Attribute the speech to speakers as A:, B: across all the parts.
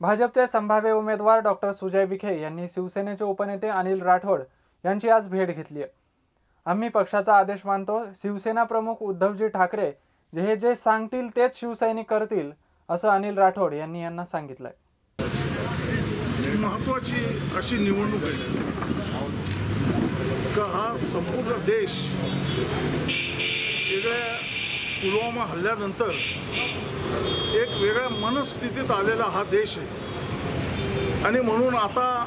A: भाजपचे संभाव्य उमेदवार डॉक्टर सुजय विखे यांनी शिवसेनेचे उपनेते अनिल राठोड यांची आज भेट घेतली आहे. आम्ही पक्षाचा आदेश मानतो शिवसेना प्रमुख उद्धवजी ठाकरे जे हे जे सांगतील तेच शिवसैनिक करतील असं अनिल राठोड यांनी यांना सांगितलंय.
B: महत्वाची अशी निवडणूक आहे. का हा संपूर्ण देश वेगळ्या पुलवामा हल्ल्यानंतर एक वेगळ्या मनस्थितीत आलेला हा देश आहे. आणि म्हणून आता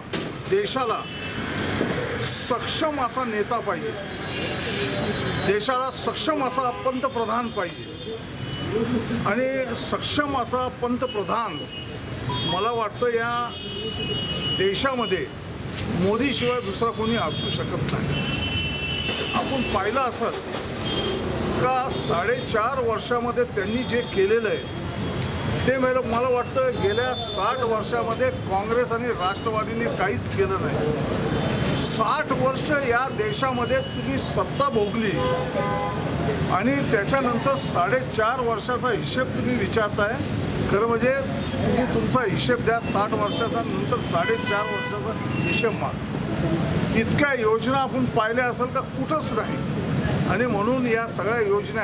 B: देशाला सक्षम असा नेता पाहिजे. देशाला सक्षम असा पंतप्रधान पाहिजे. आणि सक्षम असा पंतप्रधान मला वाटतं या देशामध्ये मोदीशिवाय दुसरा कोणी असू शकत नाही. आपण पाहिलं असत का साडेचार वर्षामध्ये त्यांनी जे केलेलं आहे ते मला मला वाटतं गेल्या साठ वर्षामध्ये काँग्रेस आणि राष्ट्रवादीने काहीच केलं नाही. साठ वर्ष या देशामध्ये तुम्ही सत्ता भोगली आणि त्याच्यानंतर साडेचार वर्षाचा हिशेब तुम्ही विचारताय खरं म्हणजे तुम्ही तुमचा हिशेब द्या साठ वर्षाचा नंतर साडेचार वर्षाचा हिशेब माग. इतक्या योजना आपण पाहिल्या असेल तर कुठंच नाही. आणि म्हणून या सगळ्या योजना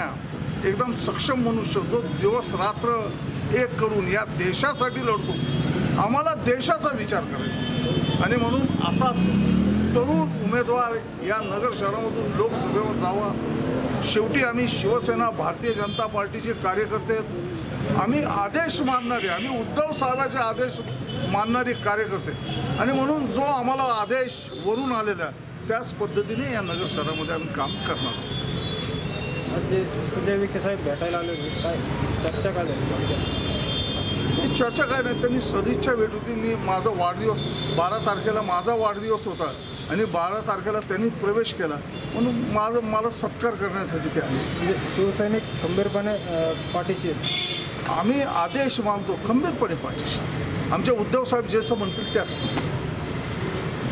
B: एकदम सक्षम मनुष्य जो दिवस रात्र एक करून या देशासाठी लढतो. आम्हाला देशाचा विचार करायचा आणि म्हणून असा तरुण उमेदवार या नगर शहरामधून लोकसभेवर जावा. शेवटी आम्ही शिवसेना भारतीय जनता पार्टीचे कार्यकर्ते आहेत. आम्ही आदेश मानणारे आम्ही उद्धव साहेबांचे आदेश मानणारे कार्यकर्ते आणि म्हणून जो आम्हाला आदेश वरून आलेला त्याच पद्धतीने या नगर शहरामध्ये आम्ही काम करणार आहोत.
C: जे सुजय विखे साहेब भेटायला आले होते. काय चर्चा काय झाली?
B: चर्चा काय नाही त्यांनी सदिच्छा भेट होती मी माझा वाढदिवस बारा तारखेला माझा वाढदिवस होता आणि बारा तारखेला त्यांनी प्रवेश केला. म्हणून माझं मला सत्कार करण्यासाठी ते आले.
C: म्हणजे शिवसैनिक खंबीरपणे पाठीशी आहेत.
B: आम्ही आदेश मानतो खंबीरपणे पाठीशी. आमचे उद्धव साहेब जे असं म्हणतील त्याच